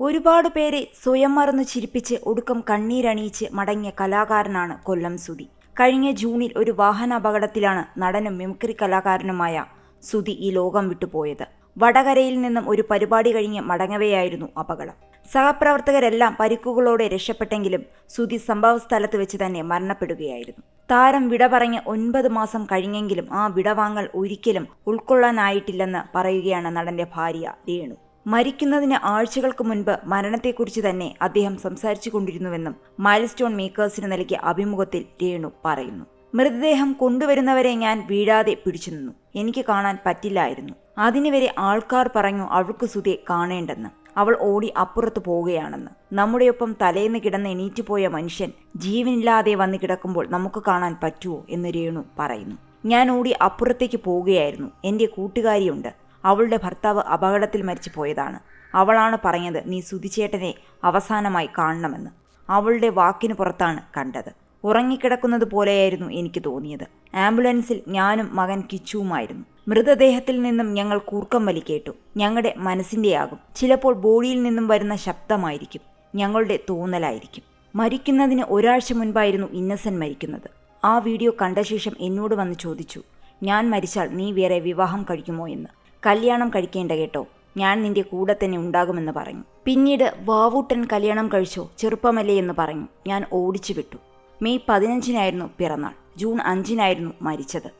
ഒരുപാട് പേരെ സ്വയം മറന്നു ചിരിപ്പിച്ച് ഒടുക്കം കണ്ണീരണിയിച്ച് മടങ്ങിയ കലാകാരനാണ് കൊല്ലം സുധി. കഴിഞ്ഞ ജൂണിൽ ഒരു വാഹനാപകടത്തിലാണ് നടനും മിമിക്രി കലാകാരനുമായ സുധി ഈ ലോകം വിട്ടുപോയത്. വടകരയിൽ നിന്നും ഒരു പരിപാടി കഴിഞ്ഞ് മടങ്ങവെയായിരുന്നു അപകടം. സഹപ്രവർത്തകരെല്ലാം പരിക്കുകളോടെ രക്ഷപ്പെട്ടെങ്കിലും സുധി സംഭവ സ്ഥലത്ത് വെച്ച് തന്നെ മരണപ്പെടുകയായിരുന്നു. താരം വിട പറഞ്ഞ് ഒൻപത് മാസം കഴിഞ്ഞെങ്കിലും ആ വിടവാങ്ങൽ ഒരിക്കലും ഉൾക്കൊള്ളാനായിട്ടില്ലെന്ന് പറയുകയാണ് നടന്റെ ഭാര്യ രേണു. മരിക്കുന്നതിന് ആഴ്ചകൾക്ക് മുൻപ് മരണത്തെക്കുറിച്ച് തന്നെ അദ്ദേഹം സംസാരിച്ചു കൊണ്ടിരുന്നുവെന്നും മൈൽസ്റ്റോൺ മേക്കേഴ്സിന് നൽകിയ അഭിമുഖത്തിൽ രേണു പറയുന്നു. മൃതദേഹം കൊണ്ടുവരുന്നവരെ ഞാൻ വീഴാതെ പിടിച്ചു നിന്നു. എനിക്ക് കാണാൻ പറ്റില്ലായിരുന്നു. അതിനുവരെ ആൾക്കാർ പറഞ്ഞു അവൾക്ക് സുധയെ കാണേണ്ടെന്ന്. അവൾ ഓടി അപ്പുറത്ത് പോവുകയാണെന്ന്. നമ്മുടെയൊപ്പം തലേന്ന് കിടന്ന് എണീറ്റുപോയ മനുഷ്യൻ ജീവനില്ലാതെ വന്ന് കിടക്കുമ്പോൾ നമുക്ക് കാണാൻ പറ്റുമോ എന്ന് രേണു പറയുന്നു. ഞാൻ ഓടി അപ്പുറത്തേക്ക് പോവുകയായിരുന്നു. എന്റെ കൂട്ടുകാരിയുണ്ട്. അവളുടെ ഭർത്താവ് അപകടത്തിൽ മരിച്ചു പോയതാണ് അവളാണ് പറഞ്ഞത് നീ സുതിച്ചേട്ടനെ അവസാനമായി കാണണമെന്ന്. അവളുടെ വാക്കിന് പുറത്താണ് കണ്ടത്. ഉറങ്ങിക്കിടക്കുന്നത് പോലെയായിരുന്നു എനിക്ക് തോന്നിയത്. ആംബുലൻസിൽ ഞാനും മകൻ കിച്ചുവുമായിരുന്നു. മൃതദേഹത്തിൽ നിന്നും ഞങ്ങൾ കൂർക്കം വലി കേട്ടു. ഞങ്ങളുടെ മനസ്സിന്റെയാകും ചിലപ്പോൾ ബോഡിയിൽ നിന്നും വരുന്ന ശബ്ദമായിരിക്കും. ഞങ്ങളുടെ തോന്നലായിരിക്കും. മരിക്കുന്നതിന് ഒരാഴ്ച മുൻപായിരുന്നു ഇന്നസെന്റ് മരിക്കുന്നത്. ആ വീഡിയോ കണ്ട ശേഷം എന്നോട് വന്ന് ചോദിച്ചു ഞാൻ മരിച്ചാൽ നീ വേറെ വിവാഹം കഴിക്കുമോ എന്ന്? കല്യാണം കഴിക്കേണ്ട കേട്ടോ. ഞാൻ നിന്റെ കൂടെ തന്നെ ഉണ്ടാകുമെന്ന് പറഞ്ഞു. പിന്നീട് വാവൂട്ടൻ കല്യാണം കഴിച്ചോ ചെറുപ്പമല്ലേ എന്ന് പറഞ്ഞു. ഞാൻ ഓടിച്ചു വിട്ടു. മെയ് പതിനഞ്ചിനായിരുന്നു പിറന്നാൾ. ജൂൺ അഞ്ചിനായിരുന്നു മരിച്ചത്.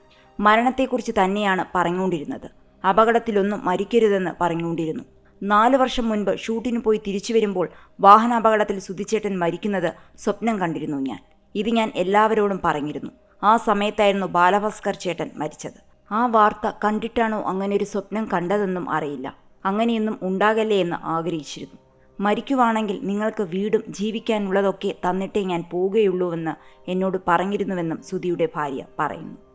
മരണത്തെക്കുറിച്ച് തന്നെയാണ് പറഞ്ഞുകൊണ്ടിരുന്നത്. അപകടത്തിലൊന്നും മരിക്കരുതെന്ന് പറഞ്ഞുകൊണ്ടിരുന്നു. നാലു വർഷം മുൻപ് ഷൂട്ടിന് പോയി തിരിച്ചു വരുമ്പോൾ വാഹനാപകടത്തിൽ സുധിച്ചേട്ടൻ മരിക്കുന്നത് സ്വപ്നം കണ്ടിരുന്നു ഞാൻ. ഇത് ഞാൻ എല്ലാവരോടും പറഞ്ഞിരുന്നു. ആ സമയത്തായിരുന്നു ബാലഭാസ്കർ ചേട്ടൻ മരിച്ചത്. ആ വാർത്ത കണ്ടിട്ടാണോ അങ്ങനെ ഒരു സ്വപ്നം കണ്ടതെന്നും അറിയില്ല. അങ്ങനെയൊന്നും ഉണ്ടാകല്ലേ എന്ന് ആഗ്രഹിച്ചിരുന്നു. മരിക്കുവാണെങ്കിൽ നിങ്ങൾക്ക് വീടും ജീവിക്കാനുള്ളതൊക്കെ തന്നിട്ടേ ഞാൻ പോവുകയുള്ളൂവെന്ന് എന്നോട് പറഞ്ഞിരുന്നുവെന്നും സുധിയുടെ ഭാര്യ പറയുന്നു.